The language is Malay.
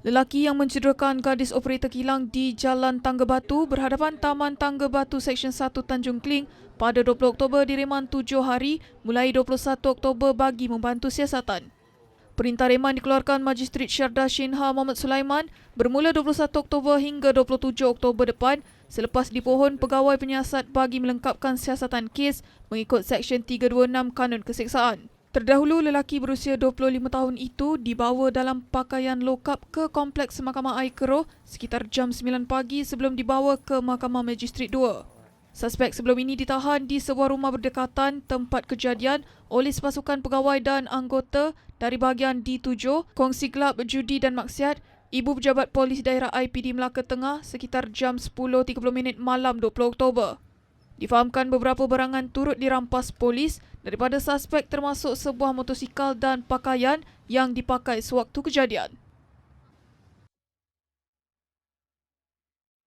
Lelaki yang mencederakan gadis operator kilang di Jalan Tangga Batu berhadapan Taman Tangga Batu Seksyen 1 Tanjung Kling pada 20 Oktober direman 7 hari mulai 21 Oktober bagi membantu siasatan. Perintah reman dikeluarkan Magistrat Syarda Shinha Muhammad Sulaiman bermula 21 Oktober hingga 27 Oktober depan selepas dipohon pegawai penyiasat bagi melengkapkan siasatan kes mengikut Seksyen 326 Kanun Keseksaan. Terdahulu, lelaki berusia 25 tahun itu dibawa dalam pakaian lokap ke Kompleks Mahkamah Air Keroh sekitar jam 9 pagi sebelum dibawa ke Mahkamah Magistrat 2. Suspek sebelum ini ditahan di sebuah rumah berdekatan tempat kejadian oleh sepasukan pegawai dan anggota dari bahagian D7, Kongsi Gelap Judi dan Maksiat, Ibu Pejabat Polis Daerah IPD Melaka Tengah sekitar jam 10.30 malam 20 Oktober. Difahamkan beberapa barangan turut dirampas polis daripada suspek termasuk sebuah motosikal dan pakaian yang dipakai sewaktu kejadian.